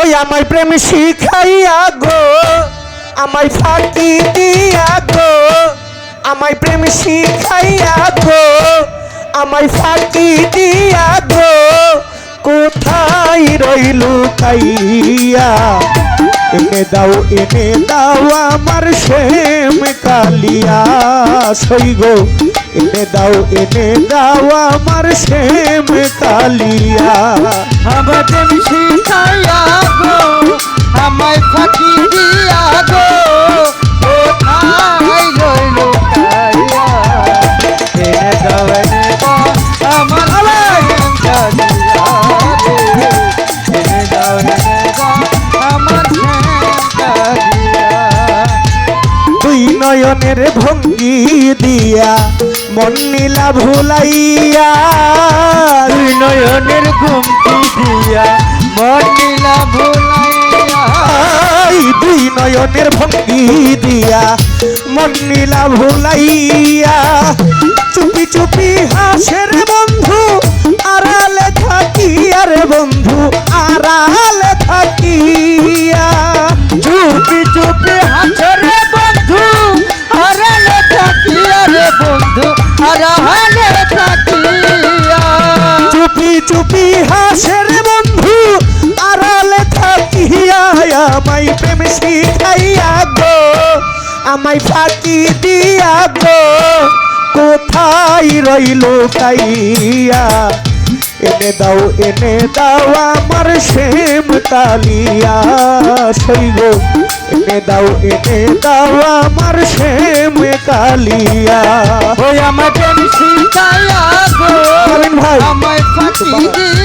ওই আমার প্রেম শিখাইয়া গো, আমায় ফাঁকি দিয়া গো, আমায় প্রেম শিখাইয়া গো, আমায় ফাঁকি দিয়া গো, কোথায় রইলু কাইয়া? এনে দাও এনে দাও আমার শ্যাম কালিয়া, সই গো। এনে দাও এনে দাও আমার শ্যাম কালিয়া আমাদের শিখাইয়া গো আমায় ফাঁকি দিয়া গো কোথায় রইল কাইয়া এনে দাও এনে দাও আমার প্রেম কালিয়া এনে দাও এনে দাও আমার প্রেম কালিয়া তুই নয়নের ভঙ্গি দিয়া মন নীলা ভুলাইয়া নয়নের ঘুমটি দিয়া মনিলা ভুলাইয়া আই, দুই নয়নের ভঙ্গি দিয়া মন নীলা ভুলাইয়া চুপি চুপি হাসের বন্ধু। আমায় ফাঁকি দিয়া গো। কোথায় রইল কাইয়া? এনে দাও এনে দাও আমার শ্যাম কালিয়া সই গো। এনে দাও এনে দাও আমার শ্যাম কালিয়া। ওই আমাকে শিখাইয়া গো। ভাই। আমায় ফাঁকি দিয়া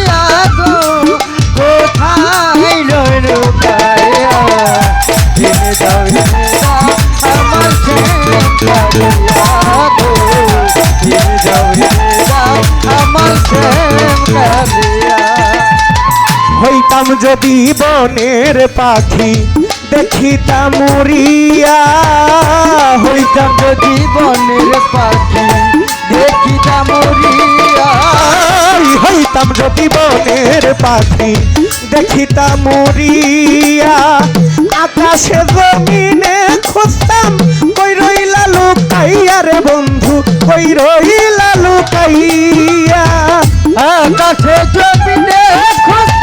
হইতাম যদি বনের পাখি, দেখিতাম হইতাম যদি বনের পাখি, দেখিতাম উড়িয়া। হইতাম যদি বনের পাখি, দেখিতাম উড়িয়া। আকাশে জমিনে খুঁজতাম, কই রইলা লুকাইয়া রে বন্ধু, কই রইলা লুকাইয়া। আকাশে জমিনে খুঁজতাম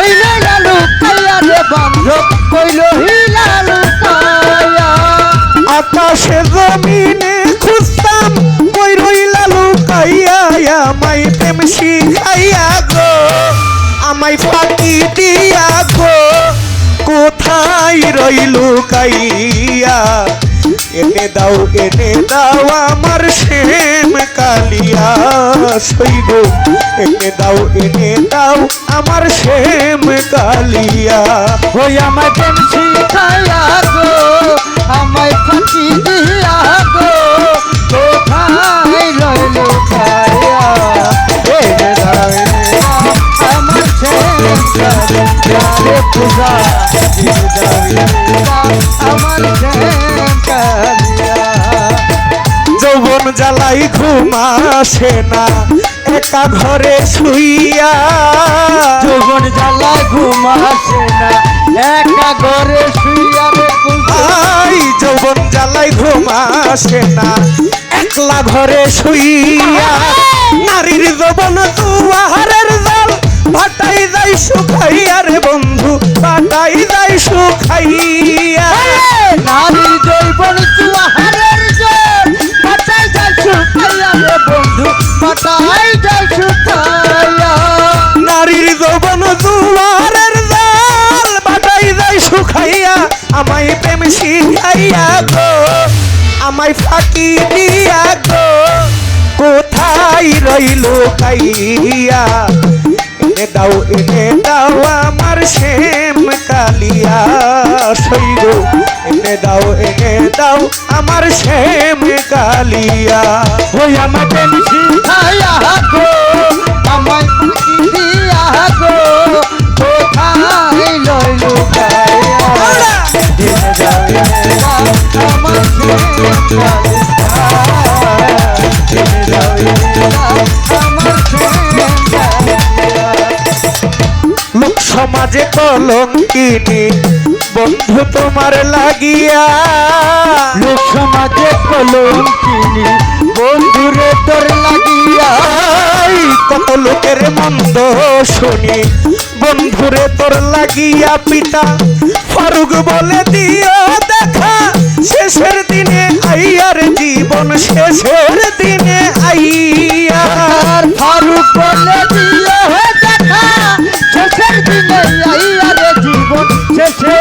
কইল লালু কাইয়া রে বন্ধ, কইল হিলালু কাইয়া আকাশে জমিনে খুঁজতাম, কই রইলা লুকাইয়া আমায় প্রেম শিখাইয়া গো, আমায় ফাঁকি দিয়া গো, কোথায় রইলু কাইয়া? এনে দাও এনে দাও আমার শ্যাম কালিয়া সই গো এনে দাও এনে দাও আমার শ্যাম কালিয়া। হই আমার প্রেম শিখাইয়া গো। যৌবন জ্বালাই ঘুমাসে না। একা ঘরে শুইয়া যৌবন জ্বালা ঘুমাসে না। একা ঘরে শুইয়া আই যৌবন জ্বালাই ঘুমাসে না। একলা ঘরে শুইয়া নারীর যৌবন দুয়ারের জল ভাটাই যাই শুকাইয়া রে বন্ধু ভাটাই যাই শুকাইয়া। নারীর জৈবন চুয়াহারের বন্ধু পাটাই যায় শুকাইয়া নারীর যৌবন দুয়ারের জল ভাটাই যাই শুকাইয়া, আমায় প্রেম শিখাইয়া গো, আমায় ফাঁকি দিয়া গো। কোথায় রইল কাইয়া? এনে দাও এনে দাও আমার শ্যাম। কালিয়া সই গো। এনে দাও এনে দাও আমার শ্যাম কালিয়া। ওই আমাকে শিখাইয়া গো আমায় ফাঁকি দিয়া গো কোথায় লইল কাইয়া দিনে যাও দিনে যাও আমার দিনে যাও দিনে যাও আমার সমাজে কলঙ্কিনী বন্ধু তোমার লাগিয়া। লোক সমাজে কলঙ্কিনী বন্ধুরে তোর লাগিয়া। কত লোকের মন্দ শুনি। বন্ধুরে তোর লাগিয়া পিতা ফারুক বলে দিও দেখা। শেষের দিনে আইয়ার জীবন শেষের দিনে আইয়া। ফারুক জীবন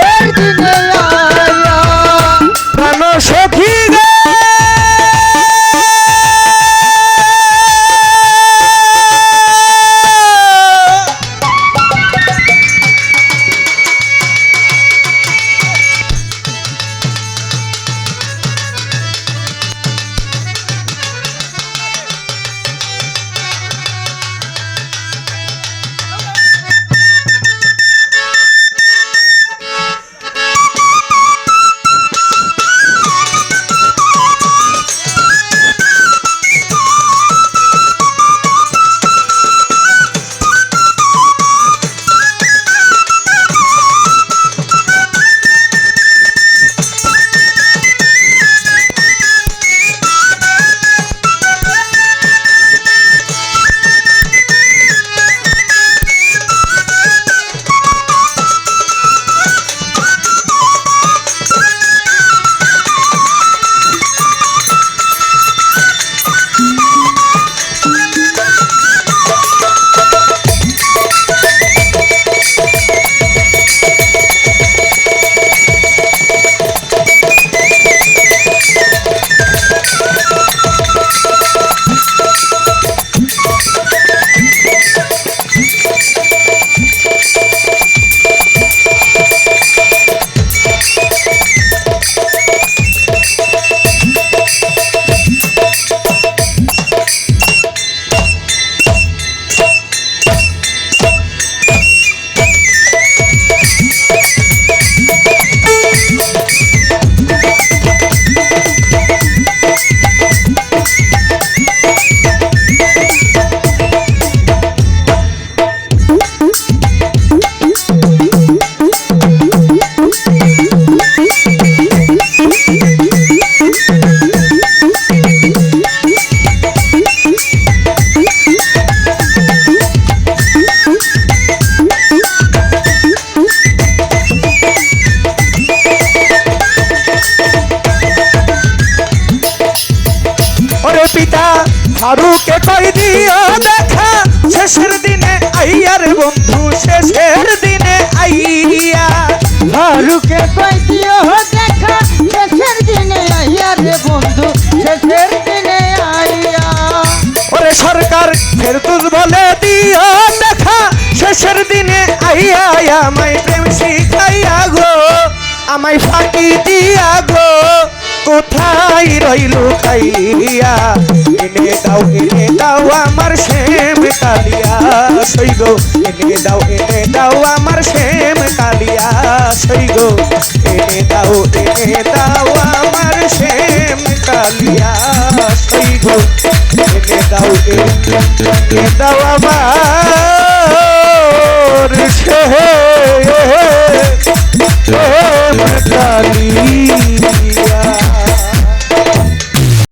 ফারুকে কই দিও দেখা? শেষের দিনে আইয়ার বন্ধু শেষের দিনে আইয়া। ফারুকে কই দিও দেখা? শেষের দিনে আইয়া রে বন্ধু শেষের দিনে আইয়া। ওরে সরকার ফেরতুস বলে দিও দেখা। শেষের দিনে আইয়া আমায় প্রেম শিখাইয়া গো। আমায় ফাঁকি দিয়া গো। রইল খাইয়া। এনে দাও এনে দাও আমার শ্যাম কালিয়া। সৈগ এনে দাও এনে দাও আমার শ্যাম কালিয়া। সৈগ এনে দাও এনে দাও আমার শ্যাম কালিয়া। সৈগ এনে দাও এনে দাও আমার শ্যাম কালিয়া।